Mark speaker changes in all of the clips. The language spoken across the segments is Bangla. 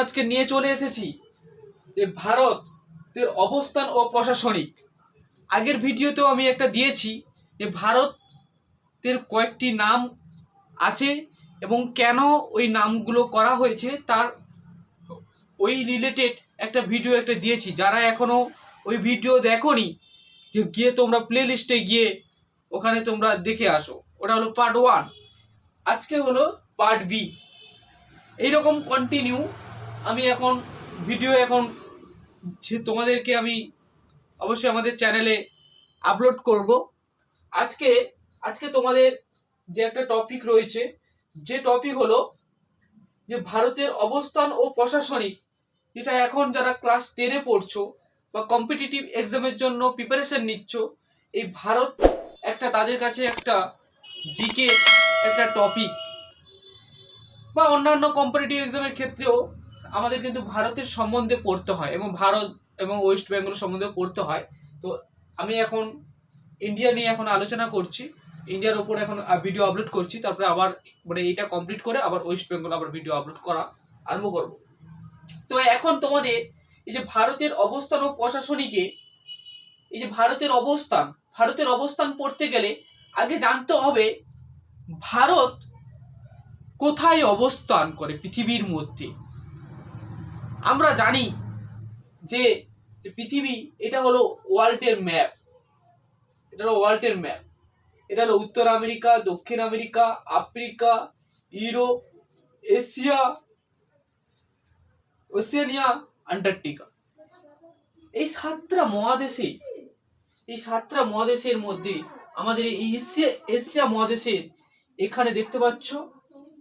Speaker 1: আজকে নিয়ে চলে এসেছি যে ভারতের অবস্থান ও প্রশাসনিক। আগের ভিডিওতেও আমি একটা দিয়েছি যে ভারতের কয়েকটি নাম আছে এবং কেন ওই নামগুলো করা হয়েছে তার ওই রিলেটেড একটা ভিডিও একটা দিয়েছি। যারা এখনও ওই ভিডিও দেখোনি, যে গিয়ে তোমরা প্লে লিস্টে গিয়ে ওখানে তোমরা দেখে আসো। ওটা হলো পার্ট ওয়ান আজকে হলো পার্ট বি এইরকম কন্টিনিউ আমি এখন ভিডিও এখন যে তোমাদেরকে আমি অবশ্যই আমাদের চ্যানেলে আপলোড করব। আজকে আজকে তোমাদের যে একটা টপিক রয়েছে, যে টপিক হলো যে ভারতের অবস্থান ও প্রশাসনিক, যেটা এখন যারা ক্লাস টেনে পড়ছো বা কম্পিটিটিভ এক্সামের জন্য প্রিপারেশন নিচ্ছ, এই ভারত একটা তাদের কাছে একটা জিকে একটা টপিক বা অন্যান্য কম্পিটিটিভ এক্সামের ক্ষেত্রেও আমাদের কিন্তু ভারতের সম্বন্ধে পড়তে হয় এবং ভারত এবং ওয়েস্ট বেঙ্গল সম্বন্ধে পড়তে হয়। তো আমি এখন ইন্ডিয়া নিয়ে এখন আলোচনা করছি। ইন্ডিয়ার ওপর এখন ভিডিও আপলোড করছি। তারপরে আবার মানে এটা কমপ্লিট করে আবার ওয়েস্ট বেঙ্গল আবার ভিডিও আপলোড করা আরম্ভ করব। তো এখন তোমাদের এই যে ভারতের অবস্থান ও প্রশাসনিকে, এই যে ভারতের অবস্থান ভারতের অবস্থান পড়তে গেলে আগে জানতে হবে ভারত কোথায় অবস্থান করে পৃথিবীর মধ্যে। আমরা জানি যে পৃথিবী, এটা হলো ওয়ার্ল্ডের ম্যাপ। এটা হলো ওয়ার্ল্ডের ম্যাপ। এটা হলো উত্তর আমেরিকা, দক্ষিণ America, Africa, Europe, Asia, Oceania, Antarctica. এই সাতটা মহাদেশে, এই সাতটা মহাদেশের মধ্যে আমাদের এই এশিয়া এশিয়া মহাদেশের এখানে দেখতে পাচ্ছ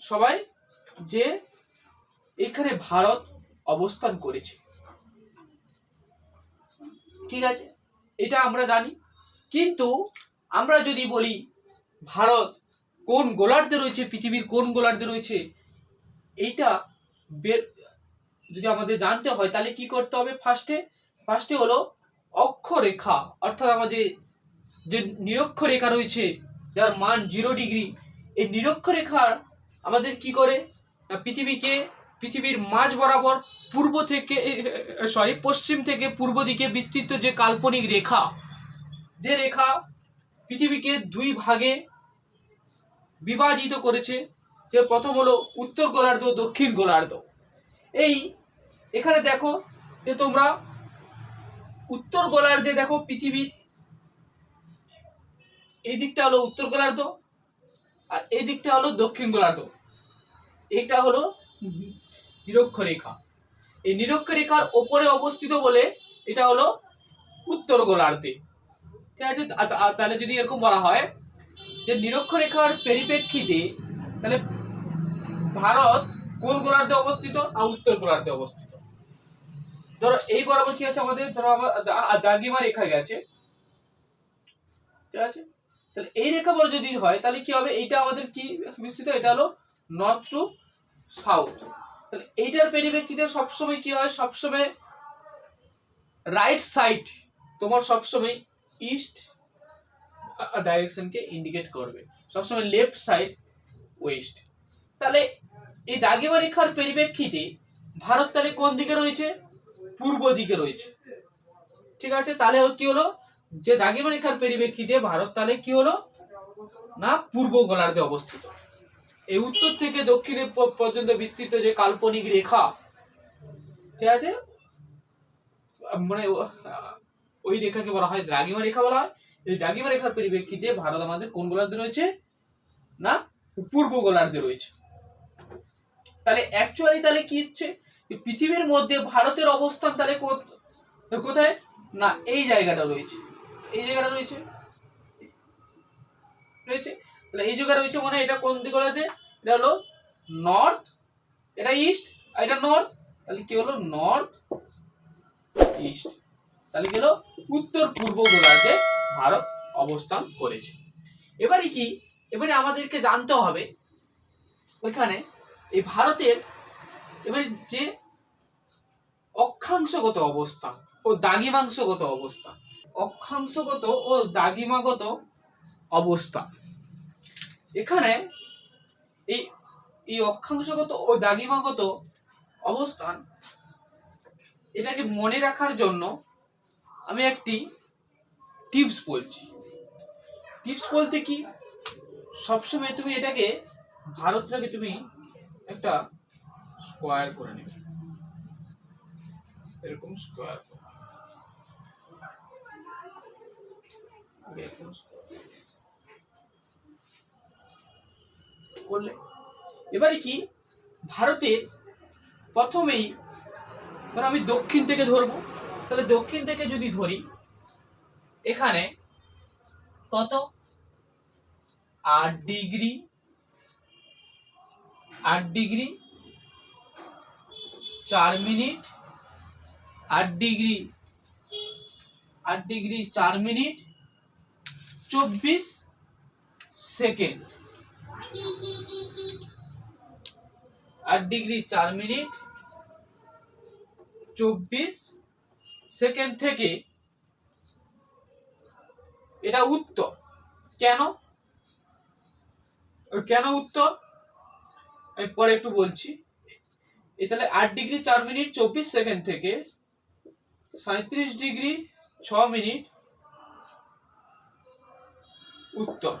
Speaker 1: সবাই যে এখানে ভারত অবস্থান করেছে। ঠিক আছে? এটা আমরা জানি। কিন্তু আমরা যদি বলি, ভারত কোন গোলার্ধে রয়েছে, পৃথিবীর কোন গোলার্ধে রয়েছে, এইটা যদি আমাদের জানতে হয়, তাহলে কি করতে হবে ফার্স্টে ফার্স্টে হলো অক্ষরেখা, অর্থাৎ আমাদের যে নিরক্ষরেখা রয়েছে, যার মান জিরো ডিগ্রি এই নিরক্ষরেখার আমাদের কি করে? পৃথিবীকে পৃথিবীর মাঝ বরাবর পূর্ব থেকে সরি পশ্চিম থেকে পূর্ব দিকে বিস্তৃত যে কাল্পনিক রেখা, যে রেখা পৃথিবীকে দুই ভাগে বিভাজিত করেছে, যে প্রথম হলো উত্তর গোলার্ধ, দক্ষিণ গোলার্ধ। এই, এখানে দেখো যে তোমরা উত্তর গোলার্ধে দেখো পৃথিবীর এই দিকটা হলো উত্তর গোলার্ধ আর এই দিকটা হলো দক্ষিণ গোলার্ধ। এটা হলো নিরক্ষরেখা। এই নিরক্ষরেখার ওপরে অবস্থিত বলে এটা হলো উত্তর গোলার্ধে। ঠিক আছে? তাহলে যদি এরকম বলা হয় যে নিরক্ষরেখার পরিপ্রেক্ষিতে তাহলে ভারত কোন গোলার্ধে অবস্থিত? আর উত্তর গোলার্ধে অবস্থিত। ধরো, এই বরাবর কি আছে আমাদের? ধরো, আমার দাগিমা রেখা গেছে। ঠিক আছে? তাহলে এই রেখা বড় যদি হয়, তাহলে কি হবে? এইটা আমাদের কি বিস্তৃত? এটা হলো নর্থ টু সাউথ। তাহলে এইটার পরিপ্রেক্ষিতে সবসময় কি হয়? সবসময় রাইট সাইড তোমার সবসময় ইস্ট ডাইরেকশনকে ইন্ডিকেট করবে। সবসময় লেফট সাইড ওয়েস্ট তাহলে এই দাগিমা রেখার পরিপ্রেক্ষিতে ভারত তাহলে কোন দিকে রয়েছে? পূর্ব দিকে রয়েছে। ঠিক আছে? তাহলে কি হলো? যে দাগিমা রেখার পরিপ্রেক্ষিতে ভারত তাহলে কি হলো? না, পূর্ব গোলার্ধে অবস্থিত। এই উত্তর থেকে দক্ষিণে পর্যন্ত বিস্তৃত যে কাল্পনিক রেখা, ঠিক আছে? মানে ওই রেখাকে বলা হয় দ্রাঘিমা রেখা বলা হয়। এই দ্রাঘিমা রেখার পরিপ্রেক্ষিতে ভারত আমাদের কোন গোলার্ধে রয়েছে? না, পূর্ব গোলার্ধে রয়েছে। তাহলে অ্যাকচুয়ালি তাহলে কি হচ্ছে? পৃথিবীর মধ্যে ভারতের অবস্থান তাহলে কোথ- কোথায়? না, এই জায়গাটা রয়েছে। এই জায়গাটা রয়েছে। রয়েছে? তাহলে এই জায়গা রয়েছে মানে এটা কোন দিকে এটা হলো নর্থ এটা ইস্ট আর এটা নর্থ তাহলে কি হলো নর্থ ইস্ট তাহলে কি হলো উত্তর পূর্ব গোলার্ধে ভারত অবস্থান করেছে। এবারে কি? এবারে আমাদেরকে জানতে হবে ওইখানে এই ভারতের এবারে যে অক্ষাংশগত অবস্থান ও দাগিমাংশগত অবস্থান অক্ষাংশগত ও দাগিমাগত অবস্থা। এখানে এই এই অক্ষাংশগত ও দাগিমাগত অবস্থান এটাকে মনে রাখার জন্য আমি একটি টিপস বলছি। টিপস বলতে কি? সবসময় তুমি এটাকে ভারতটাকে তুমি একটা স্কোয়ার করে নেবে। এরকম স্কোয়ার এরকম square। করলে। এবারে কি? ভারতে প্রথমেই ধরো আমি দক্ষিণ থেকে ধরবো। তাহলে দক্ষিণ থেকে যদি ধরি, এখানে কত? আট ডিগ্রি। আট ডিগ্রি। চার মিনিট। আট ডিগ্রি। আট ডিগ্রি, চার মিনিট। চব্বিশ সেকেন্ড। আট ডিগ্রি চার মিনিট, চব্বিশ সেকেন্ড থেকে এটা উত্তর। কেন? কেন উত্তর? আমি পরে একটু বলছি। এ তাহলে আট ডিগ্রি চার মিনিট, চব্বিশ সেকেন্ড থেকে সাঁত্রিশ ডিগ্রি ছ মিনিট উত্তর।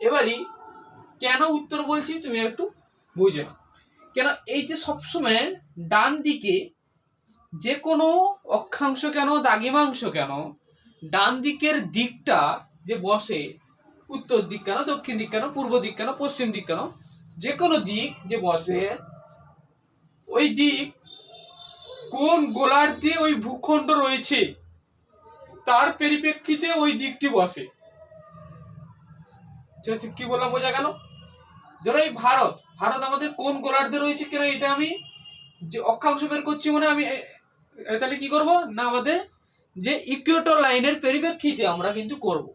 Speaker 1: এবারই কেন উত্তর বলছি তুমি একটু বুঝে নাও। কেন এই যে সবসময় ডান দিকে যে কোনো অক্ষাংশ কেন দাগিমাংশ কেন, ডান দিকের দিকটা যে বসে, উত্তর দিক কেন, দক্ষিণ দিক কেন, পূর্ব দিক কেন, পশ্চিম দিক কেন, যে কোনো দিক যে বসে, ওই দিক কোন গোলার্ধে ওই ভূখণ্ড রয়েছে, তার পরিপ্রেক্ষিতে ওই দিকটি বসে। কি বললাম বোঝা গেল? ধরো এই ভারত ভারত আমাদের কোন গোলার্ধে রয়েছে কেন এটা আমি যে অক্ষাংশ বের করছি মানে আমি তাহলে কি করব? না, আমাদের যে ইকুয়েটর লাইনের পরিপ্রেক্ষিতে আমরা কিন্তু করব।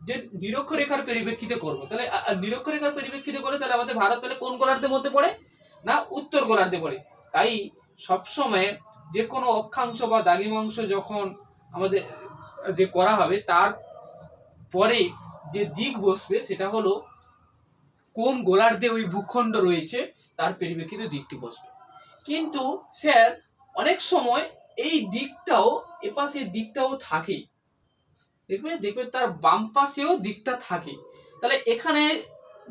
Speaker 1: যে নিরক্ষরেখার পরিপ্রেক্ষিতে করব। তাহলে নিরক্ষরেখার পরিপ্রেক্ষিতে করে তাহলে আমাদের ভারত তাহলে কোন গোলার্ধের মধ্যে পড়ে? না, উত্তর গোলার্ধে পড়ে। তাই সবসময় যে কোনো অক্ষাংশ বা দাগিমাংশ যখন আমাদের যে করা হবে, তার পরে যে দিক বসবে সেটা হলো কোন গোলার্ধে ওই ভূখণ্ড রয়েছে, তার পরিপ্রেক্ষিতে দিকটি বসবে। কিন্তু স্যার, অনেক সময় এই দিকটাও, এপাশে দিকটাও থাকে দেখবে দেখবে তার বাম পাশেও দিকটা থাকে। তাহলে এখানে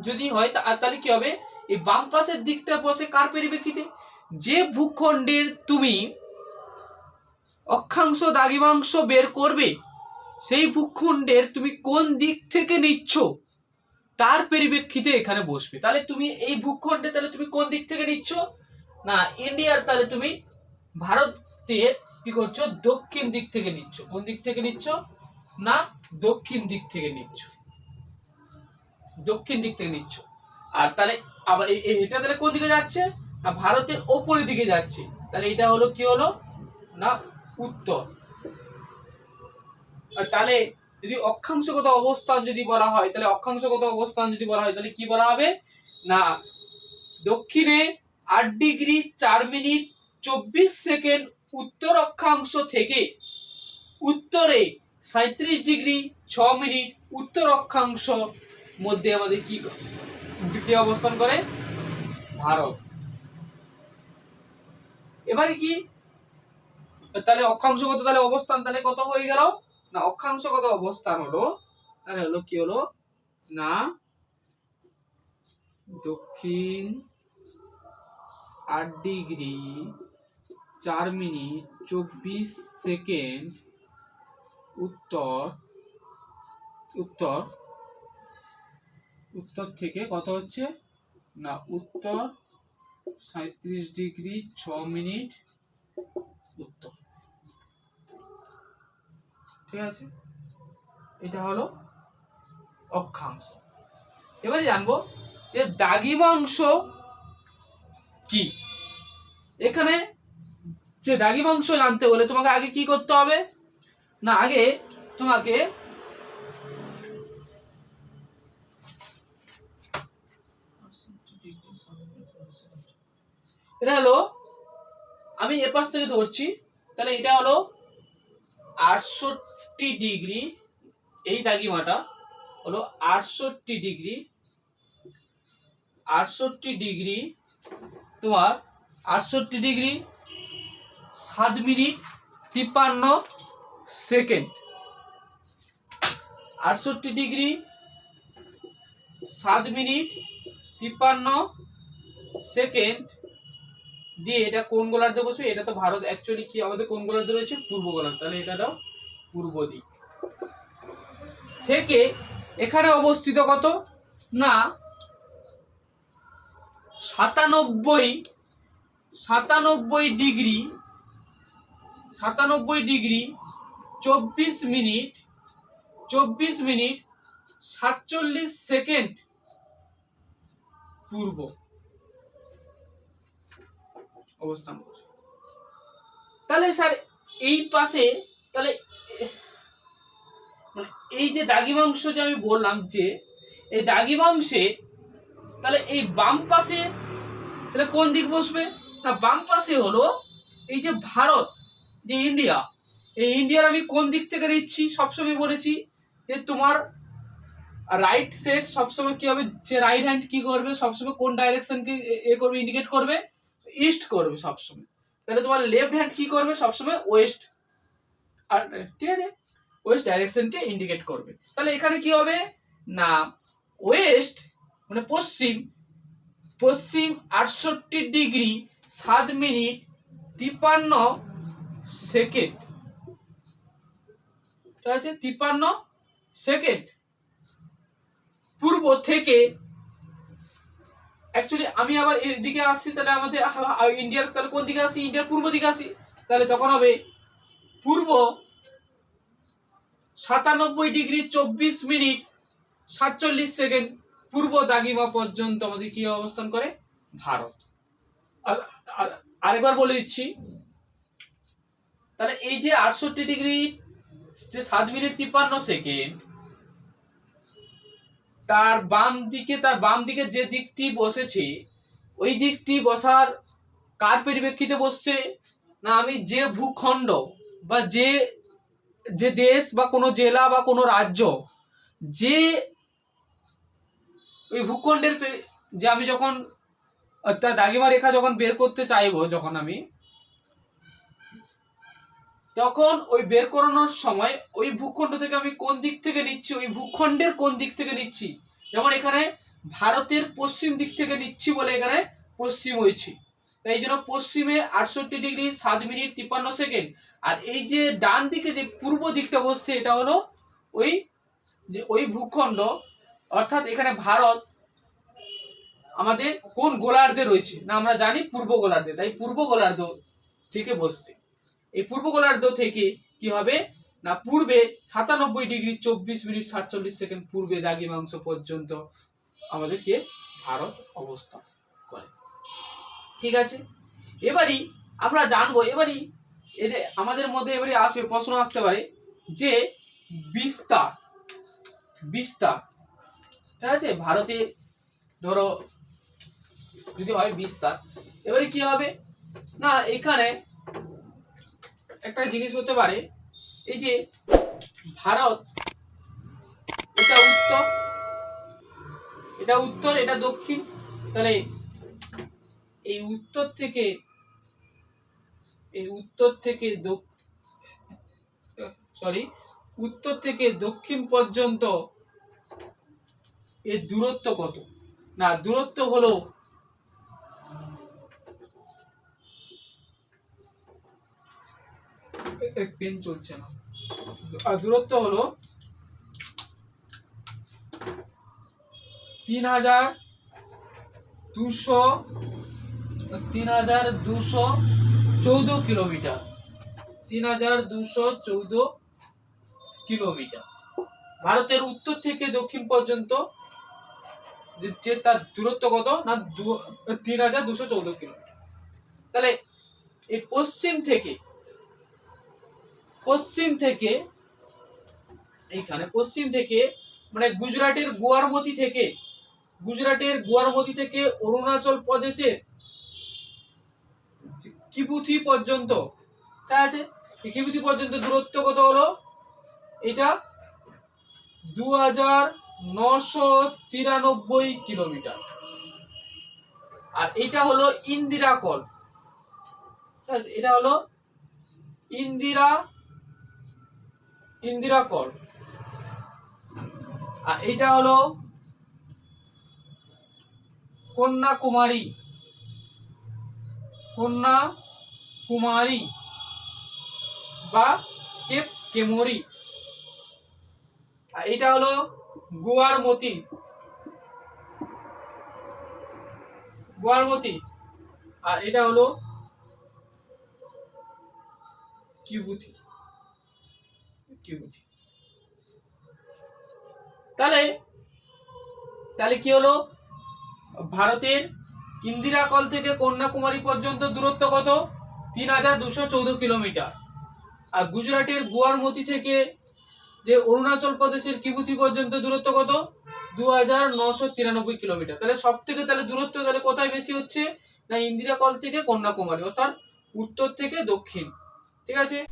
Speaker 1: যদি হয় তাহলে কি হবে? এই বাম পাশের দিকটা বসে কার পরিপ্রেক্ষিতে? যে ভূখণ্ডের তুমি অক্ষাংশ, দাগিমাংশ বের করবে সেই ভূখণ্ডের তুমি কোন দিক থেকে নিচ্ছ, তার পরিপ্রেক্ষিতে এখানে বসবে। তাহলে তুমি এই ভূখণ্ডে তাহলে তুমি কোন দিক থেকে নিচ্ছ? না, ইন্ডিয়ার তাহলে তুমি ভারতের কি করছ? দক্ষিণ দিক থেকে নিচ্ছ। কোন দিক থেকে নিচ্ছ? না, দক্ষিণ দিক থেকে নিচ্ছ। দক্ষিণ দিক থেকে নিচ্ছ। আর তাহলে আবার এটা তাহলে কোন দিকে যাচ্ছে? না, ভারতের ওপরের দিকে যাচ্ছে। তাহলে এটা হলো কি হলো? না, উত্তর। তাহলে যদি অক্ষাংশগত অবস্থান যদি বলা হয়, তাহলে অক্ষাংশগত অবস্থান যদি বলা হয়, তাহলে কি বলা হবে? না, দক্ষিণে আট ডিগ্রি চার মিনিট চব্বিশ সেকেন্ড উত্তর অক্ষাংশ থেকে উত্তরে সাঁত্রিশ ডিগ্রি ছ মিনিট উত্তর অক্ষাংশ মধ্যে আমাদের কি কি অবস্থান করে? ভারত। এবারে কি? তাহলে অক্ষাংশগত তাহলে অবস্থান তাহলে কত হয়ে গেল? না অক্ষাংশগত অবস্থান হলো তাহলে হলো কি হলো না দক্ষিণ আট ডিগ্রি চার মিনিট চব্বিশ সেকেন্ড উত্তর উত্তর উত্তর থেকে কত হচ্ছে না উত্তর সাঁত্রিশ ডিগ্রি ছ মিনিট উত্তর ঠিক আছে? এটা হলো অক্ষাংশ। এবারে জানব যে দাগিমাংশ কি? এখানে যে দাগিমাংশ জানতে হলে তোমাকে আগে কি করতে হবে? না, আগে তোমাকে এটা হলো, আমি এ পাশ থেকে ধরছি, তাহলে এটা হলো আটষট্টি ডিগ্রি, এই দাগিমাটা হলো আটষট্টি ডিগ্রি আটষট্টি ডিগ্রি, তোমার আটষট্টি ডিগ্রি, সাত মিনিট তিপ্পান্ন সেকেন্ড। আটষট্টি ডিগ্রি, সাত মিনিট তিপ্পান্ন সেকেন্ড। দিয়ে এটা কোন গোলার্ধে বসবে? এটা তো ভারত অ্যাকচুয়ালি কি? আমাদের কোন গোলার্ধে রয়েছে? পূর্ব গোলার্ধ। তাহলে এটাটাও পূর্ব দিক। থেকে এখানে অবস্থিত কত? না, সাতানব্বই সাতানব্বই ডিগ্রি সাতানব্বই ডিগ্রি, চব্বিশ মিনিট চব্বিশ মিনিট, সাতচল্লিশ সেকেন্ড পূর্ব। অবস্থান তাহলে স্যার, এই পাশে তাহলে মানে এই যে দাগিমাংশ যে আমি বললাম যে, এই দাগিমাংশে তাহলে এই বাম পাশে তাহলে কোন দিক বসবে? না, বাম পাশে হলো এই যে ভারত, যে ইন্ডিয়া, এই ইন্ডিয়ার আমি কোন দিক থেকে নিচ্ছি? সবসময় বলেছি যে তোমার রাইট সেট সবসময় কি হবে? যে রাইট হ্যান্ড কি করবে? সবসময় কোন ডাইরেকশনকে এ করবে? ইন্ডিকেট করবে? ইস্ট করবে সবসময়। তাহলে তোমার লেফট হ্যান্ড কি করবে? সবসময় ওয়েস্ট আর, ঠিক আছে? ওয়েস্ট ডাইরেকশনকে ইন্ডিকেট করবে। তাহলে এখানে কি হবে? না ওয়েস্ট মানে পশ্চিম পশ্চিম আটষট্টি ডিগ্রি সাত মিনিট তিপ্পান্ন সেকেন্ড। ঠিক আছে? তিপ্পান্ন সেকেন্ড। পূর্ব থেকে অ্যাকচুয়ালি আমি আবার এদিকে আসছি, তাহলে আমাদের আ- ইন্ডিয়ার, তাহলে কোন দিকে আসি ইন্ডিয়ার পূর্ব দিকে আসি তাহলে তখন হবে পূর্ব সাতানব্বই ডিগ্রি চব্বিশ মিনিট সাতচল্লিশ সেকেন্ড পূর্ব দাগিমা পর্যন্ত আমাদের কি অবস্থান করে? ভারত। আর- আর- আরেকবার বলে দিচ্ছি, তাহলে এই যে আটষট্টি ডিগ্রি যে সাত মিনিট তিপ্পান্ন সেকেন্ড, তার বাম দিকে, তার বাম দিকে যে দিকটি বসেছে, ওই দিকটি বসার কার পরিপ্রেক্ষিতে বসছে? না, আমি যে ভূখণ্ড বা যে যে দেশ বা কোনো জেলা বা কোনো রাজ্য, যে ওই ভূখণ্ডের যে আমি যখন, তার দাগিমা রেখা যখন বের করতে চাইব, যখন আমি, তখন ওই বের করানোর সময় ওই ভূখণ্ড থেকে আমি কোন দিক থেকে নিচ্ছি, ওই ভূখণ্ডের কোন দিক থেকে নিচ্ছি? যেমন এখানে ভারতের পশ্চিম দিক থেকে নিচ্ছি বলে এখানে পশ্চিম হয়েছি। এই জন্য পশ্চিমে আটষট্টি ডিগ্রি, সাত মিনিট, তিপ্পান্ন সেকেন্ড। আর এই যে ডান দিকে যে পূর্ব দিকটা বসছে, এটা হলো ওই যে ওই ভূখণ্ড। অর্থাৎ এখানে ভারত আমাদের কোন গোলার্ধে রয়েছে? না, আমরা জানি পূর্ব গোলার্ধে। তাই পূর্ব গোলার্ধ থেকে বসছে। এই পূর্ব গোলার্ধ থেকে কি হবে? না, পূর্বে সাতানব্বই ডিগ্রি, চব্বিশ মিনিট, সাতচল্লিশ সেকেন্ড পূর্বে দাগিমাংশ পর্যন্ত আমাদেরকে ভারত অবস্থান করে। ঠিক আছে? এবারই আমরা জানব, এবারই এদের আমাদের মধ্যে এবারে আসবে, প্রশ্ন আসতে পারে যে বিস্তার বিস্তার, ঠিক আছে? ভারতে ধরো যদি হয় বিস্তার, এবারে কি হবে? না, এখানে একটা জিনিস হতে পারে, এই যে ভারত, এটা উত্তর এটা উত্তর, এটা দক্ষিণ, তাহলে এই উত্তর থেকে, এই উত্তর থেকে সরি উত্তর থেকে দক্ষিণ পর্যন্ত এর দূরত্ব কত? না, দূরত্ব হলো পেন চলছে না। দূরত্ব হলো তিন হাজার দুশো তিন হাজার দুশো চৌদ্দ কিলোমিটার। তিন হাজার দুশো চৌদ্দ কিলোমিটার। ভারতের উত্তর থেকে দক্ষিণ পর্যন্ত যে তার দূরত্ব কত? না তিন হাজার দুশো চৌদ্দ কিলোমিটার। তাহলে এই পশ্চিম থেকে পশ্চিম থেকে, এইখানে পশ্চিম থেকে মানে গুজরাটের গোয়ারমতি থেকে, গুজরাটের গোয়ারমতি থেকে অরুণাচল প্রদেশের কিবুথি পর্যন্ত। ঠিক আছে? এই কিবুথি পর্যন্ত দূরত্ব কত হলো? এটা দু হাজার কিলোমিটার। আর এটা হলো ইন্দিরা কল। এটা হলো ইন্দিরা ইন্দিরা কল। আর এটা হলো কন্যাকুমারী। কন্যা কুমারী বা কেপ কেমরি। আর এটা হলো গোয়ার মতি। গোয়ার মতি। আর এটা হলো কিবুতি কিবুতি তাহলে তাহলে কি হলো? ভারতের ইন্দিরা কল থেকে কন্যাকুমারী পর্যন্ত দূরত্ব কত? তিন হাজার দুশো চৌদ্দ কিলোমিটার। আর গুজরাটের গুয়ারমতি থেকে যে অরুণাচল প্রদেশের কিবুতি পর্যন্ত দূরত্ব কত? দু হাজার নশো তিরানব্বই কিলোমিটার। তাহলে সব থেকে তাহলে দূরত্ব তাহলে কোথায় বেশি হচ্ছে? না ইন্দিরা কল থেকে কন্যাকুমারী, অর্থাৎ উত্তর থেকে দক্ষিণ। ঠিক আছে?